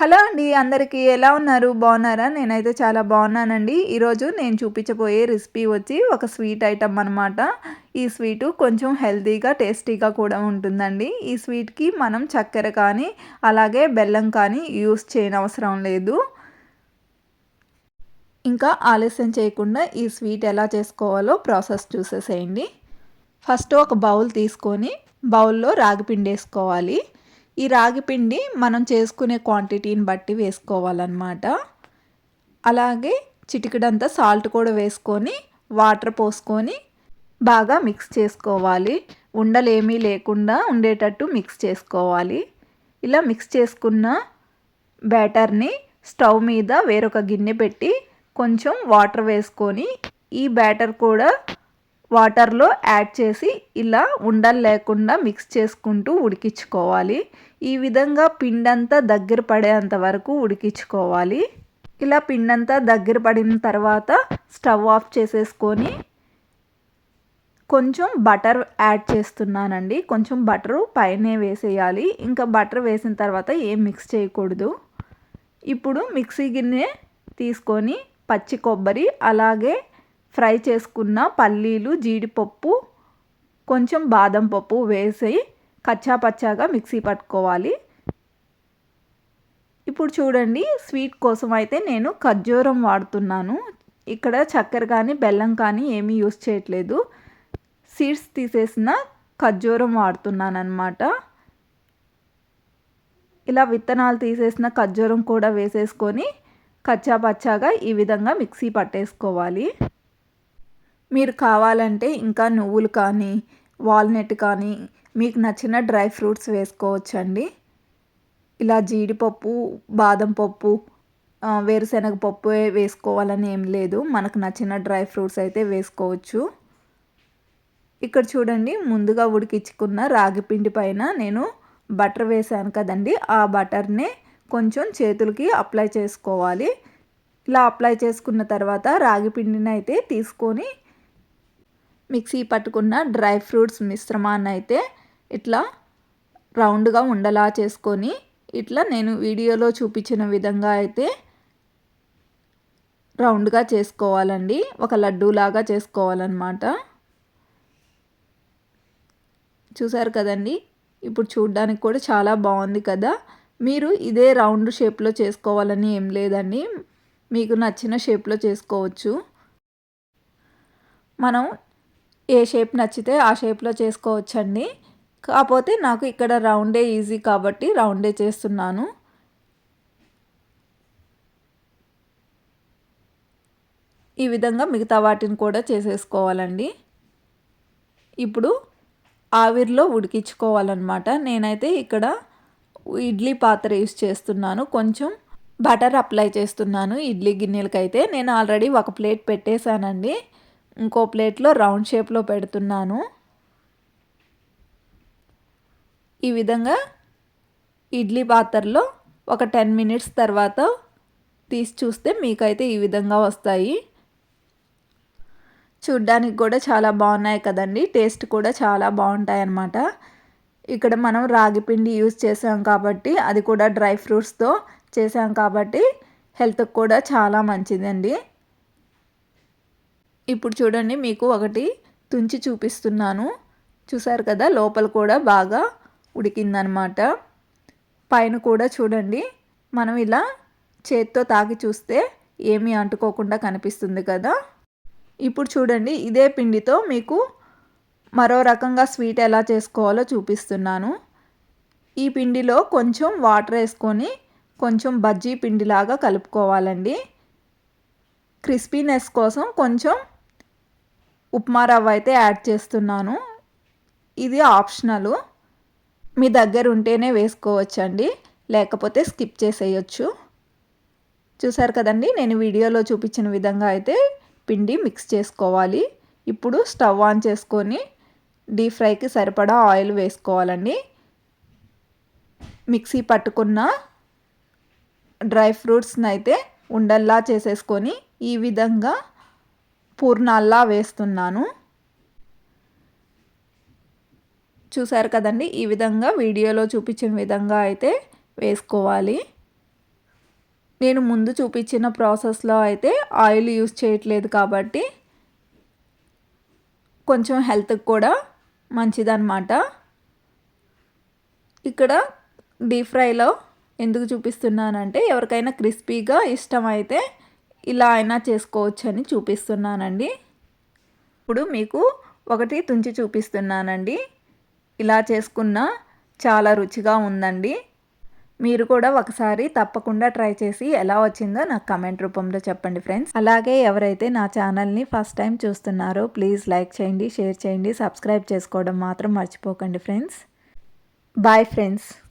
Hello అండి అందరికీ ఎలా ఉన్నారు? బాగున్నారా? నేనైతే చాలా బాగున్నానండి. ఈరోజు నేను చూపించబోయే రెసిపీ వచ్చి ఒక స్వీట్ ఐటమ్ అనమాట ఈ స్వీటు కొంచెం హెల్తీగా టేస్టీగా కూడా ఉంటుందండి. ఈ స్వీట్కి మనం చక్కెర కానీ అలాగే బెల్లం కానీ యూస్ చేయనవసరం లేదు. ఇంకా ఆలస్యం చేయకుండా ఈ స్వీట్ ఎలా చేసుకోవాలో ప్రాసెస్ చూసేసేయండి. ఫస్ట్ ఒక బౌల్ తీసుకొని బౌల్లో రాగి పిండి వేసుకోవాలి ఈ రాగి పిండి మనం చేసుకునే క్వాంటిటీని బట్టి వేసుకోవాలన్నమాట. అలాగే చిటికడంతా సాల్ట్ కూడా వేసుకొని వాటర్ పోసుకొని బాగా మిక్స్ చేసుకోవాలి. ఉండలేమీ లేకుండా ఉండేటట్టు మిక్స్ చేసుకోవాలి. ఇలా మిక్స్ చేసుకున్న బ్యాటర్ని స్టవ్ మీద వేరొక గిన్నె పెట్టి కొంచెం వాటర్ వేసుకొని ఈ బ్యాటర్ కూడా వాటర్లో యాడ్ చేసి ఇలా ఉండలు లేకుండా మిక్స్ చేసుకుంటూ ఉడికించుకోవాలి. ఈ విధంగా పిండంతా దగ్గర పడేంత వరకు ఉడికించుకోవాలి. ఇలా పిండంతా దగ్గర పడిన తర్వాత స్టవ్ ఆఫ్ చేసేసుకొని కొంచెం బటర్ యాడ్ చేస్తున్నానండి. కొంచెం బటరు పైనే వేసేయాలి. ఇంకా బటర్ వేసిన తర్వాత ఏం మిక్స్ చేయకూడదు. ఇప్పుడు మిక్సీ గిన్నె తీసుకొని పచ్చి కొబ్బరి అలాగే ఫ్రై చేసుకున్న పల్లీలు జీడిపప్పు కొంచెం బాదం పప్పు వేసి కచ్చాపచ్చాగా మిక్సీ పట్టుకోవాలి. ఇప్పుడు చూడండి స్వీట్ కోసం అయితే నేను ఖర్జూరం వాడుతున్నాను. ఇక్కడ చక్కెర కానీ బెల్లం కానీ ఏమీ యూస్ చేయట్లేదు. సీడ్స్ తీసేసిన ఖర్జూరం వాడుతున్నాను అనమాట ఇలా విత్తనాలు తీసేసిన ఖర్జూరం కూడా వేసేసుకొని కచ్చా పచ్చాగా ఈ విధంగా మిక్సీ పట్టేసుకోవాలి. మీరు కావాలంటే ఇంకా నువ్వులు కానీ వాల్నట్ కానీ మీకు నచ్చిన డ్రై ఫ్రూట్స్ వేసుకోవచ్చండి. ఇలా జీడిపప్పు బాదం పప్పు వేరుశనగ పప్పు వేసుకోవాలని ఏం లేదు. మనకు నచ్చిన డ్రై ఫ్రూట్స్ అయితే వేసుకోవచ్చు. ఇక్కడ చూడండి ముందుగా ఉడికించుకున్న రాగి పిండి పైన నేను బటర్ వేసాను కదండి. ఆ బటర్ని కొంచెం చేతులకి అప్లై చేసుకోవాలి. ఇలా అప్లై చేసుకున్న తర్వాత రాగి పిండిని అయితే తీసుకొని మిక్సీ పట్టుకున్న డ్రై ఫ్రూట్స్ మిశ్రమాన్ని అయితే ఇట్లా రౌండ్గా ఉండలా చేసుకొని ఇట్లా నేను వీడియోలో చూపించిన విధంగా అయితే రౌండ్గా చేసుకోవాలండి. ఒక లడ్డూలాగా చేసుకోవాలన్నమాట. చూసారు కదండి? ఇప్పుడు చూడ్డానికి కూడా చాలా బాగుంది కదా? మీరు ఇదే రౌండ్ షేప్లో చేసుకోవాలని ఏం లేదండి. మీకు నచ్చిన షేప్లో చేసుకోవచ్చు. మనం ఏ షేప్ నచ్చితే ఆ షేప్లో చేసుకోవచ్చండి. కాకపోతే నాకు ఇక్కడ రౌండే ఈజీ కాబట్టి రౌండే చేస్తున్నాను. ఈ విధంగా మిగతా వాటిని కూడా చేసేసుకోవాలండి. ఇప్పుడు ఆవిరిలో ఉడికించుకోవాలన్నమాట. నేనైతే ఇక్కడ ఇడ్లీ పాత్ర యూస్ చేస్తున్నాను. కొంచెం బటర్ అప్లై చేస్తున్నాను ఇడ్లీ గిన్నెలకైతే. నేను ఆల్రెడీ ఒక ప్లేట్ పెట్టేశానండి. ఇంకో ప్లేట్లో రౌండ్ షేప్లో పెడుతున్నాను. ఈ విధంగా ఇడ్లీ పాత్రలో ఒక టెన్ మినిట్స్ తర్వాత తీసి చూస్తే మీకైతే ఈ విధంగా వస్తాయి. చూడ్డానికి కూడా చాలా బాగున్నాయి కదండి. టేస్ట్ కూడా చాలా బాగుంటాయి అన్నమాట ఇక్కడ మనం రాగి పిండి యూజ్ చేసాం కాబట్టి అది కూడా డ్రై ఫ్రూట్స్తో చేసాం కాబట్టి హెల్త్కి కూడా చాలా మంచిదండి. ఇప్పుడు చూడండి మీకు ఒకటి తుంచి చూపిస్తున్నాను. చూసారు కదా లోపల కూడా బాగా ఉడికిందనమాట. పైన కూడా చూడండి మనం ఇలా చేత్తో తాకి చూస్తే ఏమీ అంటుకోకుండా కనిపిస్తుంది కదా. ఇప్పుడు చూడండి ఇదే పిండితో మీకు మరో రకంగా స్వీట్ ఎలా చేసుకోవాలో చూపిస్తున్నాను. ఈ పిండిలో కొంచెం వాటర్ వేసుకొని కొంచెం బజ్జీ పిండిలాగా కలుపుకోవాలండి. క్రిస్పీనెస్ కోసం కొంచెం ఉప్మా రవ్వ అయితే యాడ్ చేస్తున్నాను. ఇది ఆప్షనల్. మీ దగ్గర ఉంటేనే వేసుకోవచ్చండి. లేకపోతే స్కిప్ చేసేయచ్చు. చూసారు కదండి నేను వీడియోలో చూపించిన విధంగా అయితే పిండి మిక్స్ చేసుకోవాలి. ఇప్పుడు స్టవ్ ఆన్ చేసుకొని డీప్ ఫ్రైకి సరిపడా ఆయిల్ వేసుకోవాలండి. మిక్సీ పట్టుకున్న డ్రై ఫ్రూట్స్ని అయితే ఉండల్లా చేసేసుకొని ఈ విధంగా పూర్ణాల్లా వేస్తున్నాను. చూసారు కదండి ఈ విధంగా వీడియోలో చూపించిన విధంగా అయితే వేసుకోవాలి. నేను ముందు చూపించిన ప్రాసెస్లో అయితే ఆయిల్ యూస్ చేయట్లేదు కాబట్టి కొంచెం హెల్త్కి కూడా మంచిదన్నమాట. ఇక్కడ డీప్ ఫ్రైలో ఎందుకు చూపిస్తున్నానంటే ఎవరికైనా క్రిస్పీగా ఇష్టమైతే ఇలా అయినా చేసుకోవచ్చు అని చూపిస్తున్నానండి. ఇప్పుడు మీకు ఒకటి తుంచి చూపిస్తున్నానండి. ఇలా చేసుకున్న చాలా రుచిగా ఉందండి. మీరు కూడా ఒకసారి తప్పకుండా ట్రై చేసి ఎలా వచ్చిందో నాకు కమెంట్ రూపంలో చెప్పండి ఫ్రెండ్స్. అలాగే ఎవరైతే నా ఛానల్ని ఫస్ట్ టైం చూస్తున్నారో ప్లీజ్ లైక్ చేయండి షేర్ చేయండి సబ్స్క్రైబ్ చేసుకోవడం మాత్రం మర్చిపోకండి ఫ్రెండ్స్. Bye friends.